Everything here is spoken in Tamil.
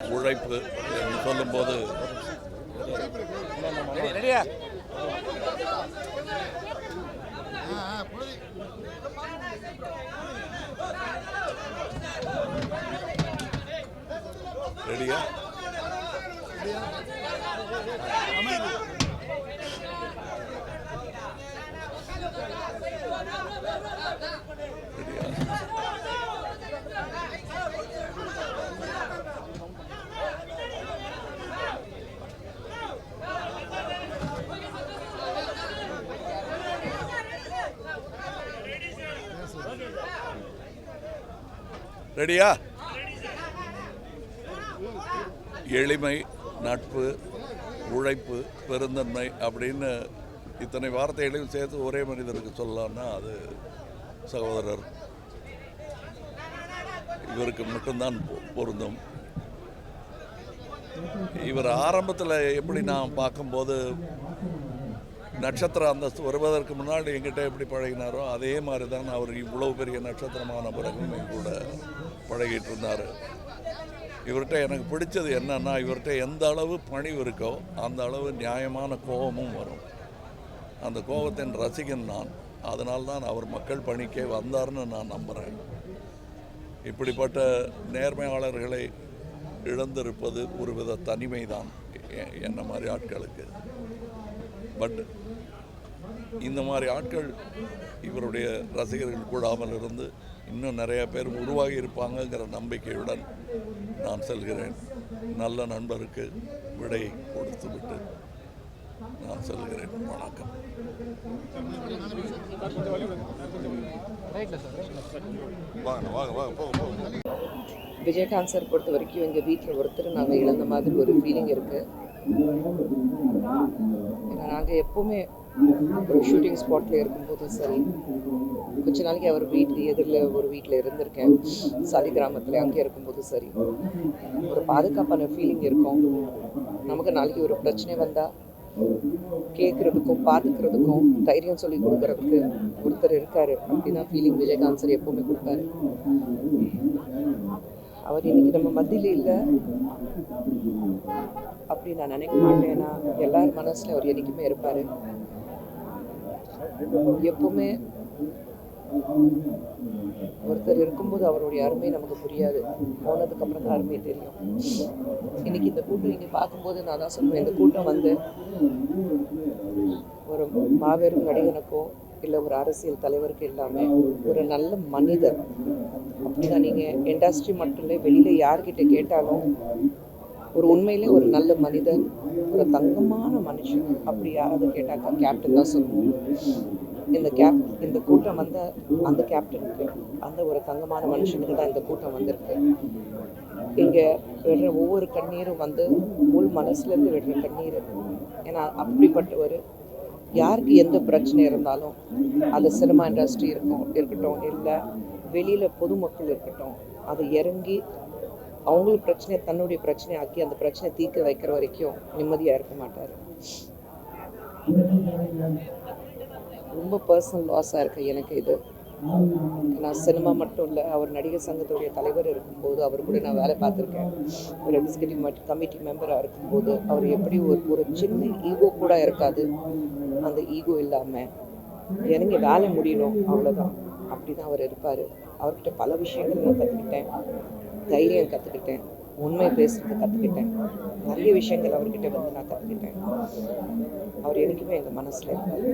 உழைப்பு என்று சொல்லும்போது ரெடியா ரெடியா ரெடியா ரெடியா? எளிமை நட்பு உழைப்பு பெருந்தன்மை அப்படின்னு இத்தனை வார்த்தைகளையும் சேர்த்து ஒரே மனிதருக்கு சொல்லலாம்னா அது சகோதரர். இவருக்கு மட்டும்தான் பொ- பொருந்தும். இவர் ஆரம்பத்தில் எப்படி நான் பார்க்கும்போது நட்சத்திர அந்தஸ்து வருவதற்கு முன்னால் எங்கிட்ட எப்படி பழகினாரோ அதே மாதிரி தான் அவர் இவ்வளவு பெரிய நட்சத்திரமான பிறகும் கூட பழகிட்டு இருந்தார் இவர்கிட்ட எனக்கு பிடிச்சது என்னன்னா இவர்கிட்ட எந்த அளவு பணிவு இருக்கோ அந்த அளவு நியாயமான கோபமும் வரும். அந்த கோபத்தின் ரசிகன் நான். அதனால் தான் அவர் மக்கள் பணிக்கே வந்தார்னு நான் நம்புகிறேன் இப்படிப்பட்ட நேர்மையாளர்களை இழந்திருப்பது ஒரு வித தனிமை தான் என்ன மாதிரி ஆட்களுக்கு. பட் இந்த மாதிரி ஆட்கள் இவருடைய ரசிகர்கள் கூடாமல் இருந்து இன்னும் நிறைய பேர் உருவாகி இருப்பாங்கங்கிற நம்பிக்கையுடன் நான் செல்கிறேன். நல்ல நண்பருக்கு விடை கொடுத்து விட்டு நான் செல்கிறேன். வணக்கம். வாங்க வாங்க வாங்க போங்க போங்க. விஜயகாந்த் சார் பொறுத்த வரைக்கும் எங்கள் வீட்டில் ஒருத்தர் நாங்கள் இழந்த மாதிரி ஒரு ஃபீலிங் இருக்குது நாங்கள் எப்போவுமே ஒரு ஷூட்டிங் ஸ்பாட்டில் இருக்கும்போதும் சரி. கொஞ்ச நாளைக்கு அவர் வீட்டில் எதிரில் ஒரு வீட்டில் இருந்திருக்கேன். சாலி கிராமத்தில் அங்கே இருக்கும்போதும் சரி. ஒரு பாதுகாப்பான ஃபீலிங் இருக்கும். நமக்கு நாளைக்கு ஒரு பிரச்சனை வந்தால் கேட்குறதுக்கும் பார்த்துக்கிறதுக்கும் தைரியம் சொல்லி கொடுக்குறதுக்கு ஒருத்தர் இருக்காரு அப்படின்னா ஃபீலிங் விஜயகாந்த் சார் எப்போவுமே கொடுப்பாரு. அவர் இன்னைக்கு நம்ம மத்தியில் இல்லை. அப்படி நான் நினைக்க மாட்டேன். ஏன்னா எல்லார் மனசுல அவர் என்னைக்குமே இருப்பாரு. எப்பவுமே ஒருத்தர் இருக்கும்போது அவருடைய அருமை நமக்கு புரியாது. போனதுக்கு அப்புறம் தான் அருமை தெரியும். இன்னைக்கு இந்த கூட்டம் இங்கே பார்க்கும்போது நான் தான் சொல்லுவேன் இந்த கூட்டம் வந்து ஒரு மாபெரும் நடிகனுக்கோ இல்லை ஒரு அரசியல் தலைவருக்கு இல்லாம ஒரு நல்ல மனிதர். அப்படிதான் நீங்க இண்டஸ்ட்ரி மட்டும் இல்லை வெளியில யார்கிட்ட கேட்டாலும் ஒரு உண்மையிலே ஒரு நல்ல மனிதன் ஒரு தங்கமான மனுஷன். அப்படி யாராவது கேட்டாக்கா கேப்டன் தான் சொல்லுவோம். இந்த கேப் இந்த கூட்டம் வந்த அந்த கேப்டனுக்கு அந்த ஒரு தங்கமான மனுஷனுக்கு தான் இந்த கூட்டம் வந்திருக்கு. இங்கே விடுற ஒவ்வொரு கண்ணீரும் வந்து உள் மனசுலேருந்து விடுற கண்ணீர். ஏன்னா அப்படிப்பட்டவர் யாருக்கு எந்த பிரச்சனை இருந்தாலும் அது சினிமா இண்டஸ்ட்ரி இருக்கும் இருக்கட்டும் இல்லை வெளியில் பொதுமக்கள் இருக்கட்டும் அதை இறங்கி அவங்களுக்கு பிரச்சனையை தன்னுடைய பிரச்சனையை ஆக்கி அந்த பிரச்சனையை தீர்க்க வைக்கிற வரைக்கும் நிம்மதியாக இருக்க மாட்டார். ரொம்ப பர்சனல் லாஸாக இருக்கு எனக்கு இது. நான் சினிமா மட்டும் இல்லை அவர் நடிகர் சங்கத்துடைய தலைவர் இருக்கும்போது அவர் கூட நான் வேலை பார்த்துருக்கேன். ஒரு எக்ஸிகூட்டிவ் கமிட்டி மெம்பராக இருக்கும்போது அவர் எப்படி ஒரு ஒரு சின்ன ஈகோ கூட இருக்காது. அந்த ஈகோ இல்லாமல் எனக்கு வேலை முடியணும் அவ்வளோதான் அப்படி தான் அவர் இருப்பார். அவர்கிட்ட பல விஷயங்கள் நான் கற்றுக்கிட்டேன் தைரியம் கற்றுக்கிட்டேன் உண்மை பேசுறது கற்றுக்கிட்டேன் நிறைய விஷயங்கள் அவர்கிட்ட வந்து நான் கற்றுக்கிட்டேன் அவர் என்றைக்குமே எங்கள் மனசில் இருப்பார்